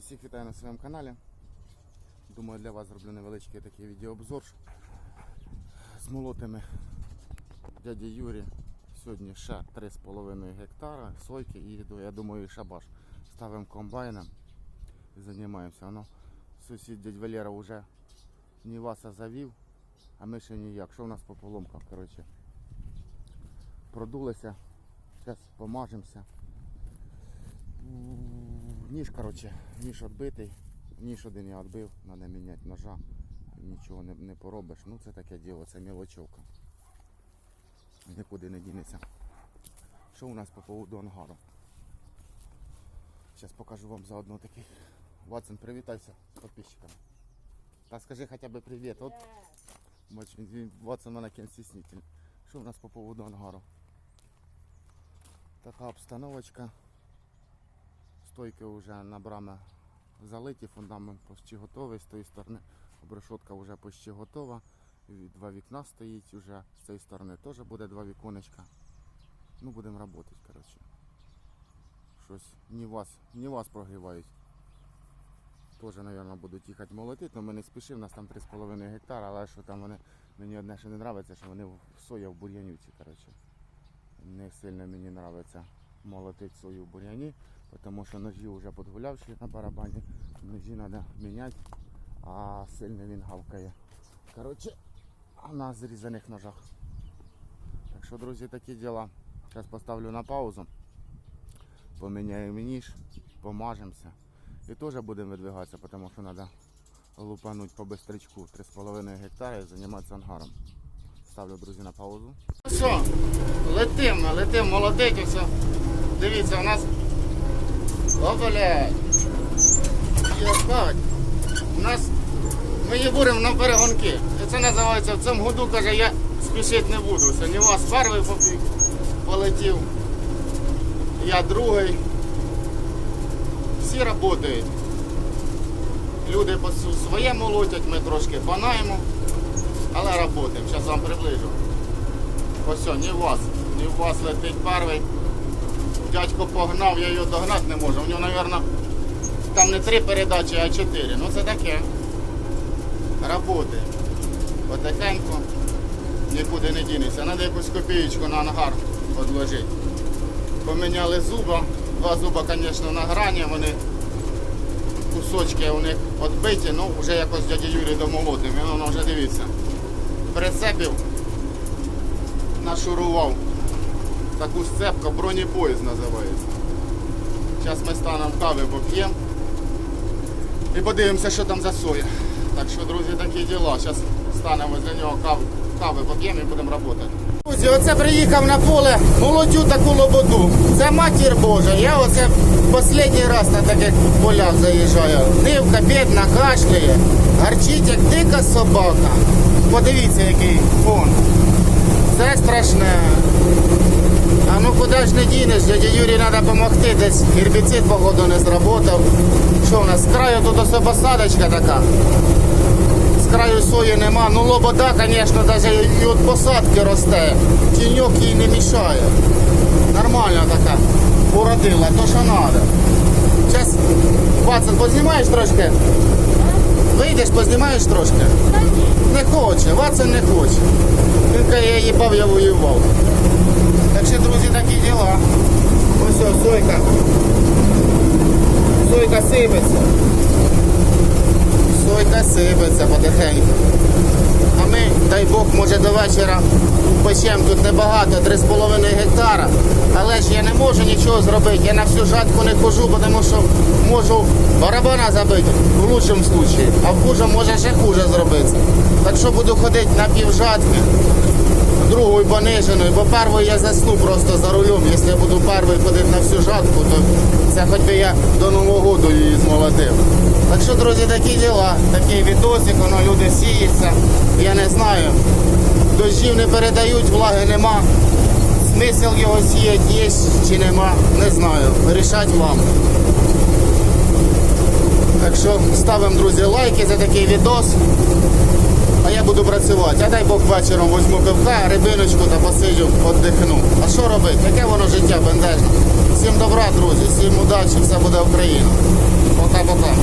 всіх вітаю на своєму каналі. Думаю, для вас зроблю невеличкий такий відеообзор з молотими дяді Юрі. Сьогодні ще 3,5 гектара сойки і я думаю і шабаш. Ставимо комбайном і займаємося. Ну, сусід дядь Валера вже Ніваса завів, а ми ще ніяк. Що в нас по поломках? Коротше, продулися. Зараз помажемося. Ніж, коротше, ніж відбитий. Ніж один я відбив, треба міняти ножа. Нічого не, не поробиш. Ну це таке діло, це мілочовка. Нікуди не дінеться. Що у нас по поводу ангару? Зараз покажу вам заодно такий. Ватсон, привітайся з підписчиками. Та скажи хоча б привіт. От. Ватсон мене стіснитель. Що у нас по поводу ангару? Така обстановочка. Стойки вже на брами залиті, фундамент почти готовий з тої сторони. Обрешотка вже почти готова. Два вікна стоїть вже з цієї сторони теж буде два віконечка. Ну будемо працювати, коротше. Щось не вас, не вас прогрівають. Теж, мабуть, будуть їхати молотити, але ми не спішимо, у нас там 3,5 гектара, але що там вони, мені одне що не подобається, що вони в соя в бур'янюці, коротше. Не сильно мені подобається молотити сою в бур'яні, тому що ножі вже підгулявші на барабані. Ножі треба міняти, а сильно він гавкає. Коротше, на зрізаних ножах. Так що, друзі, такі діла. Зараз поставлю на паузу. Поміняємо ніж, помажемося. І теж будемо видвигатися, тому що треба лупануть по бистричку 3,5 гектара і займатися ангаром. Ставлю, друзі, на паузу. Все, летим, летим, молодець, все. Дивіться, у нас. О, блядь. Єбать. У нас ми її будемо на перегонки. І це називається в цьому году, каже, я спішити не буду. Це не вас перший побіг, полетів. Я другий. Всі працюють. Люди по су- своє молотять, ми трошки панаємо, але працюємо. Зараз вам приближу. Ось, не вас. Не вас летить перший. Дядько погнав, я його догнати не можу. У нього, мабуть, там не три передачі, а чотири. Ну це таке. Работає. Потихеньку нікуди не дінеться. Треба якусь копієчку на ангар підложити. Поміняли зуба. Два зуба, звісно, на грані, вони кусочки у них відбиті, ну вже якось дяді Юрій домолотив. Він воно вже дивіться. Прицепив, нашурував таку сцепку, бронепоїзд називається. Зараз ми станемо кави поп'ємо і подивимося, що там за соя. Так що, друзі, такі діла. Зараз станемо за нього кав, кави поп'ємо і будемо працювати. Друзі, оце приїхав на поле, молодю таку лободу. Це матір Божа. Я оце останній раз на таких полях заїжджаю. Нивка бідна, кашляє, гарчить як дика собака. Подивіться, який фон. Це страшне. Ну куди ж не дінеш, дяді Юрій треба допомогти, десь гербіцид, походу, не зработав. Що в нас? З краю тут ось посадочка така. З краю сої нема. Ну лобода, звісно, навіть і від посадки росте. Тіньок їй не мішає. Нормальна така. Породила, то що треба. Зараз, Ватсон, познімаєш трошки? Вийдеш, познімаєш трошки? Не хоче, Ватсон не хоче. Він каже, я їбав, я воював. Друзі, такі діла. Ось ось сойка. Сойка сипеться. Сойка сипеться потихеньку. А ми, дай Бог, може до вечора печем тут небагато, 3,5 гектара. Але ж я не можу нічого зробити. Я на всю жатку не хожу, тому що можу барабана забити в лучшому випадку, а в хуже може ще хуже зробити. Так що буду ходити на півжатки другою пониженою, бо першою я засну просто за рулем. Якщо я буду перший ходити на всю жатку, то це хоч би я до Нового року її змолотив. Так що, друзі, такі діла, такий відосик, воно люди сіються. Я не знаю. Дощів не передають, влаги нема. Смисл його сіяти є чи нема, не знаю. Рішать вам. Так що ставимо, друзі, лайки за такий відос. А я буду працювати. А дай Бог вечором візьму пивка, рибиночку та посиджу, віддихну. А що робити? Яке воно життя бендежне. Всім добра, друзі, всім удачі, все буде Україна. Пока-пока.